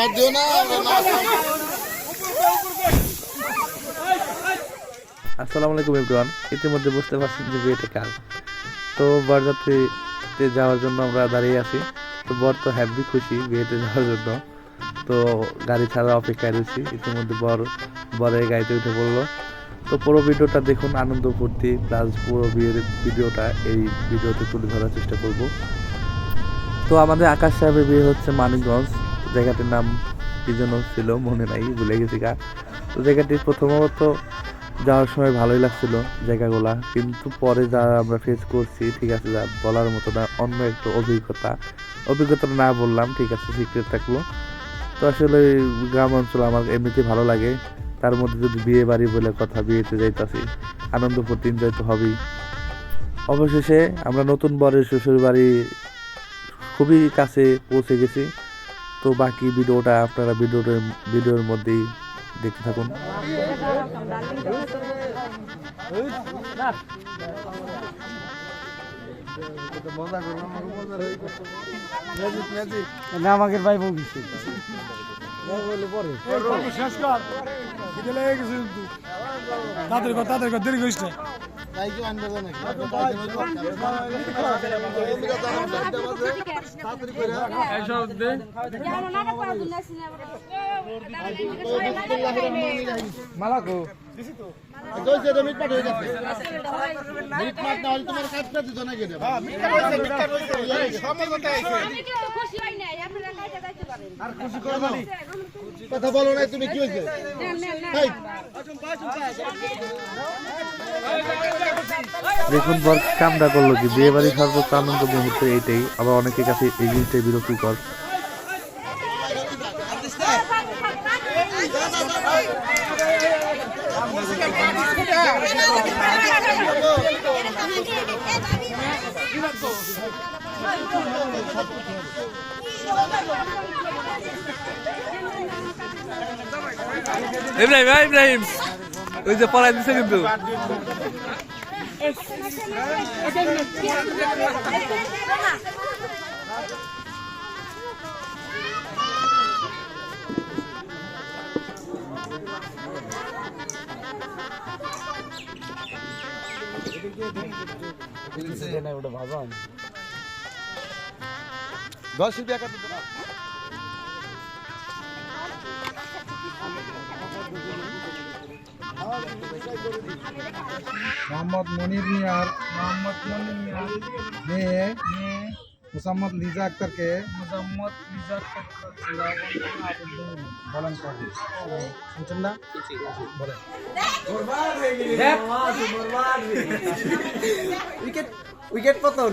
হাত দিও না আসসালামু আলাইকুম এভরিওয়ান। ইতিমধ্যে বুঝতে পারছেন যে বিয়েটা কার। তো বরযাত্রীতে যাওয়ার জন্য আমরা দাঁড়িয়ে আছি। তো বর তো হ্যাপি খুশি বিয়েতে যাওয়ার জন্য। তো গাড়ি ছাড়া অপেক্ষায় রয়েছি। ইতিমধ্যে বর বরের গাড়িতে উঠে পড়ল। তো পুরো ভিডিওটা দেখুন আনন্দ ফুর্তি প্লাস পুরো বিয়ের ভিডিওটা এই ভিডিওতে তুলে ধরার চেষ্টা করব। তো আমাদের আকাশ সাহেবের বিয়ে হচ্ছে মানিকগঞ্জ। জায়গাটির নাম কি যেন ছিল, মনে নাই, ভুলে গেছি গা। তো জায়গাটি প্রথমত যাওয়ার সময় ভালোই লাগছিল জায়গাগুলা, কিন্তু পরে যা আমরা ফেস করছি, ঠিক আছে, যা বলার মতো না, অন্য একটা অভিজ্ঞতা। অভিজ্ঞতাটা না বললাম, ঠিক আছে সিক্রেট থাকল। তো আসলে গ্রাম অঞ্চল আমার এমনিতেই ভালো লাগে। তার মধ্যে যদি বিয়ে বাড়ি বলে কথা, বিয়েতে যাইতাছি, আনন্দ ফুর্তি এনজয় তো হবেই। অবশেষে আমরা নতুন বরের শ্বশুর বাড়ি খুবই কাছে পৌঁছে গেছি। তো বাকি ভিডিওটা আপনারা ভিডিওর ভিডিওর মধ্যেই দেখতে থাকুন। আমাকে ভাই বউ গেছে। তাদের কথা তাদের কথা দেরি মালাকো হয়ে হ্যাঁ কথা বলো নাই তুমি কি হইছে এই দেখুন বর কামটা করল কি বিয়ে বাড়ির সর্বোচ্চ আনন্দ মুহূর্ত এইটাই আবার অনেকের কাছে এই জিনিসটাই বিরক্তিকর ইব্রাহিম হ্যাঁ, ইব্রাহিম। ওই যে পড়াই দিছে কিন্তু। দশ কাটতে দাও মোহাম্মদ মনির মিয়ার মোহাম্মদ মনির মিয়ার মেয়ে মুসাম্মদ লিজা আক্তারকে মুসাম্মদ লিজা বলেন শুনছেন না? বলেন। উইকেট উইকেট পতন।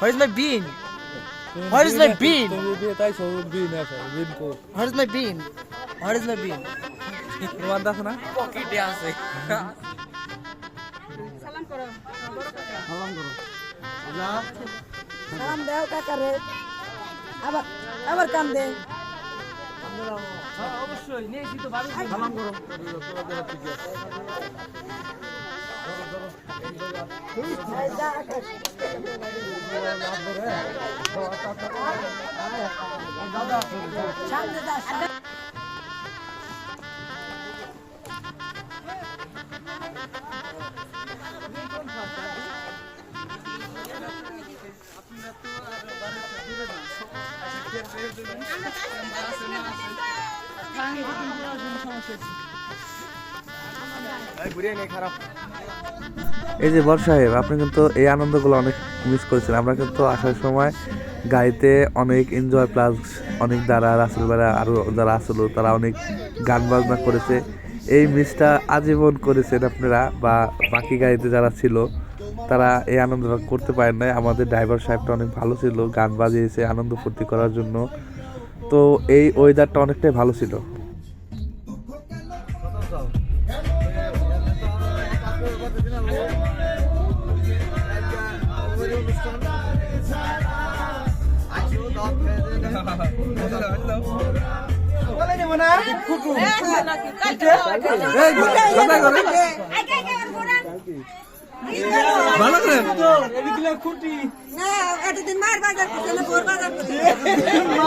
Where is my bean? Where is my bean? Where is my bean? Where is my bean? তোমার দেখো না পকেটে আছে কাম দেও কাকা রে আবার আবার কাম দে অবশ্যই নিয়েছি তো ভাবি এই যা আকাশ। এই যে বর সাহেব, আপনি কিন্তু এই আনন্দগুলো অনেক মিস করেছেন। আমরা কিন্তু আসার সময় গাড়িতে অনেক এনজয় প্লাস অনেক দ্বারা রাসেল বেড়া আরও যারা আসলো, তারা অনেক গান বাজনা করেছে। এই মিসটা আজীবন করেছেন আপনারা বা বাকি গাড়িতে যারা ছিল, তারা এই আনন্দটা করতে পারেন নাই। আমাদের ড্রাইভার সাহেবটা অনেক ভালো ছিল, গান বাজিয়েছে, আনন্দ ফুর্তি করার জন্য। তো এই ওয়েদারটা অনেকটাই ভালো ছিল। না এতদিন মার বাজার করছে না বোর বাজার করছে মার